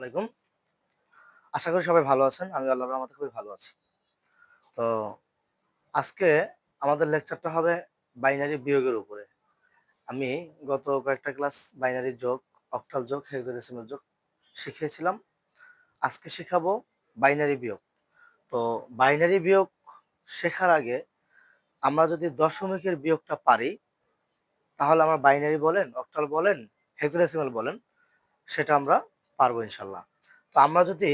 আলাইকুম। আশা করি সবাই ভালো আছেন। আমি আল্লাহর রহমতে খুবই ভালো আছি। তো আজকে আমাদের লেকচারটা হবে বাইনারি বিয়োগের উপরে। আমি গত কয়েকটা ক্লাস বাইনারি যোগ অক্টাল যোগ হেক্সাডেসিমাল যোগ শিখিয়েছিলাম। আজকে শেখাবো বাইনারি বিয়োগ। তো বাইনারি বিয়োগ শেখার আগে আমরা যদি দশমিকের বিয়োগটা পারি, তাহলে আমরা বাইনারি বলেন অক্টাল বলেন হেক্সাডেসিমাল বলেন, সেটা আমরা পারব ইনশাল্লাহ। তো আমরা যদি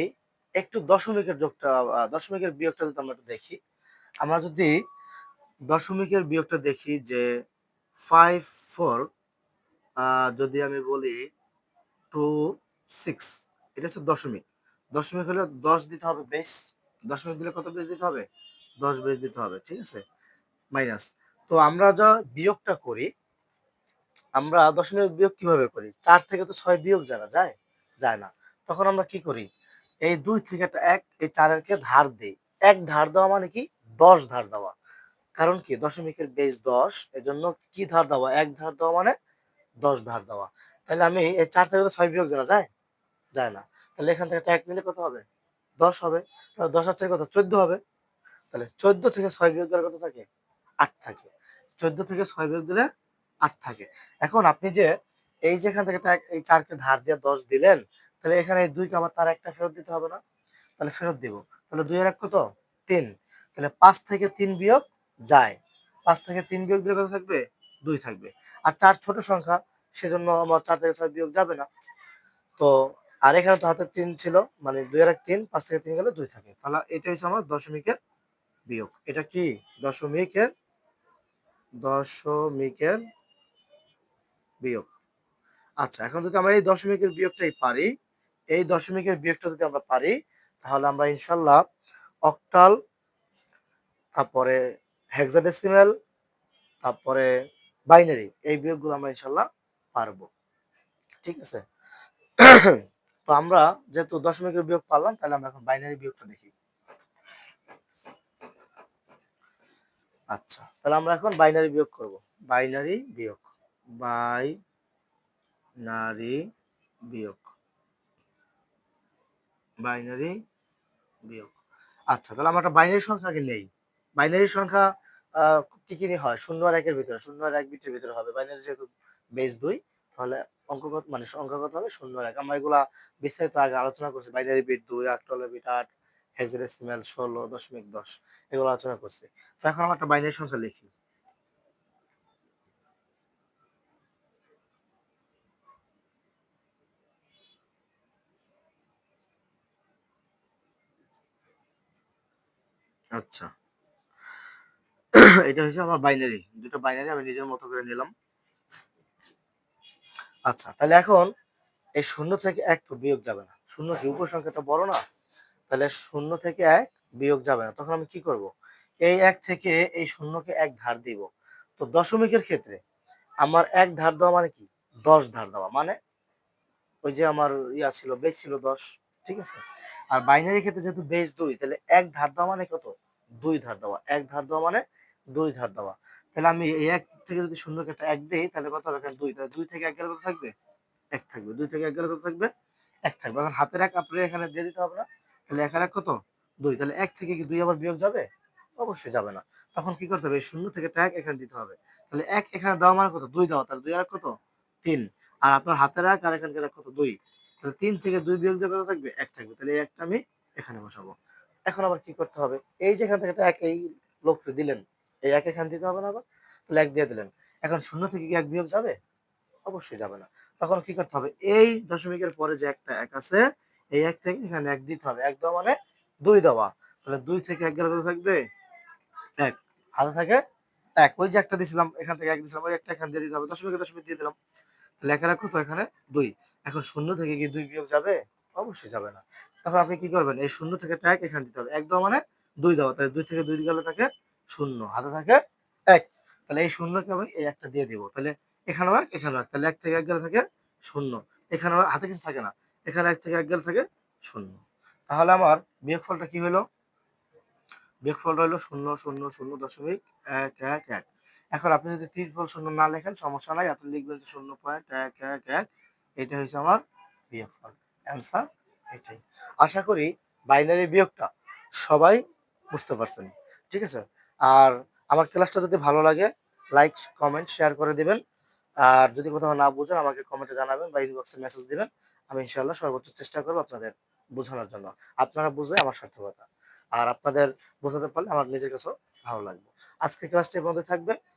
একটু দশমিকের যোগটা দশমিকের বিয়োগটা যদি আমরা একটু দেখি, আমরা যদি দশমিকের বিয়োগটা দেখি যে ফাইভ ফোর যদি আমি বলি টু সিক্স এটা হচ্ছে দশমিক। দশমিক হলে দশ দিতে হবে বেশ দশমিক দিলে কত বেশ দিতে হবে? দশ বেশ দিতে হবে, ঠিক আছে? মাইনাস তো আমরা যা বিয়োগটা করি, আমরা দশমিক বিয়োগ কীভাবে করি? চার থেকে তো ছয় বিয়োগ জানা যায়? যায় না। তখন আমরা কি করি? এই দুই থেকে এক, এই চারেরকে ধার দেই। এক ধার দেওয়া মানে কি? দশ ধার দেওয়া। কারণ কি? দশমিকের বেশ দশ, এজন্য কি ধার দেওয়া? এক ধার দেওয়া মানে দশ ধার দেওয়া। তাহলে আমি এই চার থেকে ছয় বিয়োগ জানা যায়? যায় না। তাহলে এখান থেকে এক নিলে কত হবে? দশ হবে। তাহলে দশ আছে কত? চোদ্দ হবে। তাহলে চোদ্দ থেকে ছয় বিয়োগ দিলে কত থাকে? আট থাকে। চোদ্দ থেকে ছয় বিয়োগ দিলে আট থাকে। এখন আপনি যে এই যেখান থেকে এই চারকে ধার দিয়ে দশ দিলেন, তাহলে এখানে এই দুইকে আবার তার একটা ফেরত দিতে হবে না। তাহলে ফেরত দিব। তাহলে দুই এক কত? তিন। তাহলে পাঁচ থেকে তিন বিয়োগ যায়। পাঁচ থেকে তিন বিয়োগ দিলে কত থাকবে? দুই থাকবে। আর চার ছোট সংখ্যা, সেজন্য আমার চার থেকে ছয় বিয়োগ যাবে না। তো, আর এখানে তো হাতে তিন ছিল মানে দুই আর এক তিন, পাঁচ থেকে তিন গেলে দুই থাকে। তাহলে এটা হচ্ছে আমার দশমিকের বিয়োগ। এটা কি? দশমিকের দশমিকের বিয়োগ। আচ্ছা এখন যদি আমরা এই দশমিকের বিয়োগটাই পারি, এই দশমিকের বিয়োগটা যদি আমরা পারি, তাহলে আমরা ইনশাল্লাহ অক্টাল তারপরে হেক্সাডেসিমাল তারপরে বাইনারি এই বিয়োগগুলো আমরা ইনশাল্লাহ পারব। ঠিক আছে? তো আমরা যেহেতু দশমিকের বিয়োগ পারলাম, তাহলে আমরা এখন বাইনারি বিয়োগটা দেখি। আচ্ছা তাহলে আমরা এখন বাইনারি বিয়োগ করব। বাইনারি বিয়োগ বাই নারী বিয়োগ। বাইনারি বিয়োগ। আচ্ছা তাহলে আমরা একটা বাইনারি সংখ্যা আগে নেই। বাইনারি সংখ্যা কি কি হয়? শূন্য আর একের ভিতরে, শূন্য আর এক বিটের ভিতরে হবে। বাইনারি যেহেতু বেস দুই, তাহলে অঙ্কগত মানে সংখ্যাগত হবে শূন্য আর এক। আমরা এগুলা বিস্তারিত আগে আলোচনা করছি। বাইনারি বিট দুই আটটলের বিট আট হেক্সাডেসিমাল ষোলো, দশমিক দশ, এগুলো আলোচনা করছি। তো এখন আমরা একটা বাইনারি সংখ্যা লিখি। আচ্ছা। এটা হচ্ছে আমার বাইনারি দুটো বাইনারি আমি নিজের মতো করে নিলাম। আচ্ছা তাহলে এখন এই শূন্য থেকে এক তো বিয়োগ যাবে না। শূন্য কি উপর সংখ্যাটা বড় না? তাহলে শূন্য থেকে এক বিয়োগ যাবে না। তখন আমি কি করব? এই এক থেকে এই শূন্যকে এক ধার দিব। তো দশমিকের ক্ষেত্রে আমার এক ধার দেওয়া মানে কি? দশ ধার দেওয়া মানে ওই যে আমার ইয়া ছিল বেস ছিল দশ, ঠিক আছে? আর বাইনারি ক্ষেত্রে যেহেতু বেস দুই, তাহলে এক ধার দেওয়া মানে কত? দুই ধার দেওয়া। এক ধার দেওয়া মানে দুই ধার দেওয়া। তাহলে আমি এই এক থেকে যদি শূন্যকে একটা এক দিই, তাহলে কত হবে? দুই। তাহলে দুই থেকে এক গেলে কত থাকবে? এক থাকবে। দুই থেকে এক গেলে কত থাকবে? এক থাকবে। এখন হাতের এক আপনি এখানে দিয়ে দিতে হবে না। তাহলে একের এক কত? দুই। তাহলে এক থেকে কি দুই আবার বিয়োগ যাবে? অবশ্যই যাবে না। তখন কি করতে হবে? শূন্য থেকে একটা এক এখানে দিতে হবে। তাহলে এক এখানে দেওয়া মানে কত? দুই দেওয়া। তাহলে দুই আর এক কত? তিন। আর আপনার হাতের এক আর এখানকার এক কত? দুই। তাহলে তিন থেকে দুই বিয়োগ দিয়ে কত থাকবে? এক থাকবে। তাহলে এই একটা আমি এখানে বসাবো। এখন আবার কি করতে হবে? এই যে এখান থেকে এক, এই লোককে দিলেন। এই এক এখানে দিতে হবে না আবার? তাহলে এক দিয়ে দিলেন। এখন শূন্য থেকে কি এক বিয়োগ যাবে? অবশ্যই যাবে না। তখন কি করতে হবে? এই দশমিকের পরে যে একটা এক আছে, এই এক থেকে এখানে এক দিতে হবে। এক দেওয়া মানে দুই দেওয়া। তাহলে দুই থেকে এক গেলে কত থাকবে? এক। হাতে থাকে এক। ওই যে একটা দিছিলাম, এখান থেকে এক দিছিলাম, ওই একটা এখান দিয়ে দিতে হবে। দশমিকে দশমিক দিয়ে দিলাম। এক কত এখানে, দুই। এখন শূন্য থেকে কি দুই বিয়োগ যাবে? অবশ্যই যাবে না। তখন আপনি কি করবেন? এই শূন্য থেকে এক এখানে দিতে হবে। এক দেওয়া মানে দুই দেওয়া। তাহলে দুই থেকে দুই গেলে থাকে শূন্য। হাতে থাকে এক। তাহলে এই শূন্যকে আমি এই একটা দিয়ে দিব। তাহলে এখানেও এক এখানেও এক। তাহলে এক থেকে এক গেলে থাকে শূন্য। এখানে হাতে কিছু থাকে না। এখানে এক থেকে এক গেলে থাকে শূন্য। তাহলে আমার বিয়োগফলটা কি হলো? বিয়োগফলটা হলো শূন্য শূন্য শূন্য দশমিক এক এক এক। এখন আপনি যদি ত্রিফল শূন্য না লেখেন, সমস্যা নাই। আপনি লিখবেন যে শূন্য পয়েন্ট এক এক এক। এটা হচ্ছে আমার বিয়োগফল। অ্যান্সার এটাই। আশা করি বাইনারি বিয়োগটা সবাই বুঝতে পারছেন। ঠিক আছে? আর আমার ক্লাসটা যদি ভালো লাগে লাইক কমেন্ট শেয়ার করে দিবেন। আর যদি কোথাও না বুঝেন, আমাকে কমেন্টে জানাবেন বা ইনবক্সে মেসেজ দিবেন। আমি ইনশাল্লাহ সর্বোচ্চ চেষ্টা করব আপনাদের বোঝানোর জন্য। আপনারা বুঝলে আমার সার্থকতা। আর আপনাদের বোঝাতে পারলে আমার নিজের কাছেও ভালো লাগবে। আজকে ক্লাসটা এই পর্যন্ত থাকবে।